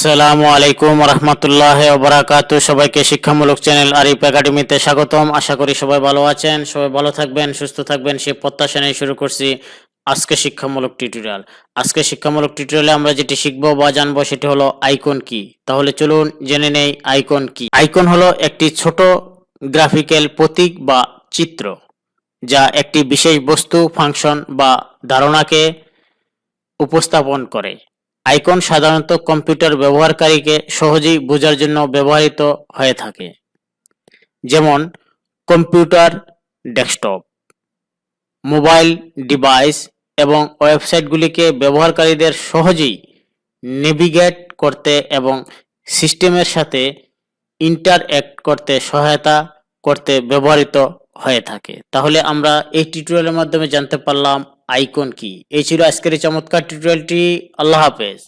আসসালামু আলাইকুম রহমতুল্লাহ ওবরাকাতু। সবাইকে শিক্ষামূলক চ্যানেল আরিফ একাডেমিতে স্বাগতম। আশা করি সবাই ভালো আছেন, সবাই ভালো থাকবেন, সুস্থ থাকবেন। সে প্রত্যাশা নিয়ে শুরু করছি আজকে শিক্ষামূলক টিউটোরিয়াল। আজকে শিক্ষামূলক টিউটোরিয়ালে আমরা যেটি শিখব বা জানব সেটি হলো আইকন কি। তাহলে চলুন জেনে নেই আইকন কি। আইকন হলো একটি ছোট গ্রাফিক্যাল প্রতীক বা চিত্র, যা একটি বিশেষ বস্তু, ফাংশন বা ধারণাকে উপস্থাপন করে। আইকন সাধারণত কম্পিউটার ব্যবহারকারীকে সহজেই বোঝার জন্য ব্যবহৃত হয়ে থাকে। যেমন, কম্পিউটার ডেস্কটপ, মোবাইল ডিভাইস এবং ওয়েবসাইটগুলিকে ব্যবহারকারীদের সহজেই নেভিগেট করতে এবং সিস্টেমের সাথে ইন্টারঅ্যাক্ট করতে সহায়তা করতে ব্যবহৃত হয়ে থাকে। তাহলে আমরা এই টিউটোরিয়ালের মাধ্যমে জানতে পারলাম আইকন কি? এই ছিল আজকের চমৎকার টিউটোরিয়ালটি আল্লাহ হাফেজ।